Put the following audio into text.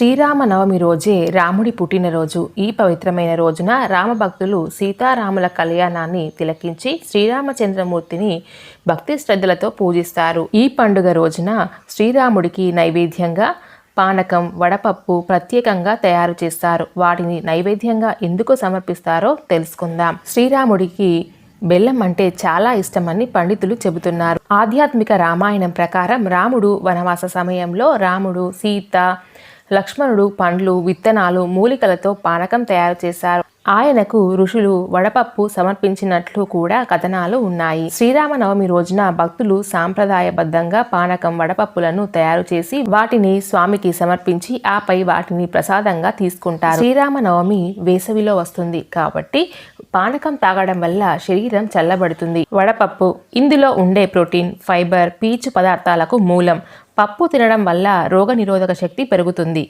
శ్రీరామనవమి రోజే రాముడి పుట్టినరోజు. ఈ పవిత్రమైన రోజున రామభక్తులు సీతారాముల కళ్యాణాన్ని తిలకించి శ్రీరామచంద్రమూర్తిని భక్తి శ్రద్ధలతో పూజిస్తారు. ఈ పండుగ రోజున శ్రీరాముడికి నైవేద్యంగా పానకం వడపప్పు ప్రత్యేకంగా తయారు చేస్తారు. వాటిని నైవేద్యంగా ఎందుకు సమర్పిస్తారో తెలుసుకుందాం. శ్రీరాముడికి బెల్లం అంటే చాలా ఇష్టమని పండితులు చెబుతున్నారు. ఆధ్యాత్మిక రామాయణం ప్రకారం రాముడు వనవాస సమయంలో రాముడు సీత లక్ష్మణుడు పండ్లు విత్తనాలు మూలికలతో పానకం తయారు చేశారు. ఆయనకు ఋషులు వడపప్పు సమర్పించినట్లు కూడా కథనాలు ఉన్నాయి. శ్రీరామనవమి రోజున భక్తులు సాంప్రదాయబద్ధంగా పానకం వడపప్పులను తయారు చేసి వాటిని స్వామికి సమర్పించి ఆపై వాటిని ప్రసాదంగా తీసుకుంటారు. శ్రీరామనవమి వేసవిలో వస్తుంది కాబట్టి పానకం తాగడం వల్ల శరీరం చల్లబడుతుంది. వడపప్పు ఇందులో ఉండే ప్రోటీన్ ఫైబర్ పీచు పదార్థాలకు మూలం. పప్పు తినడం వల్ల రోగనిరోధక శక్తి పెరుగుతుంది.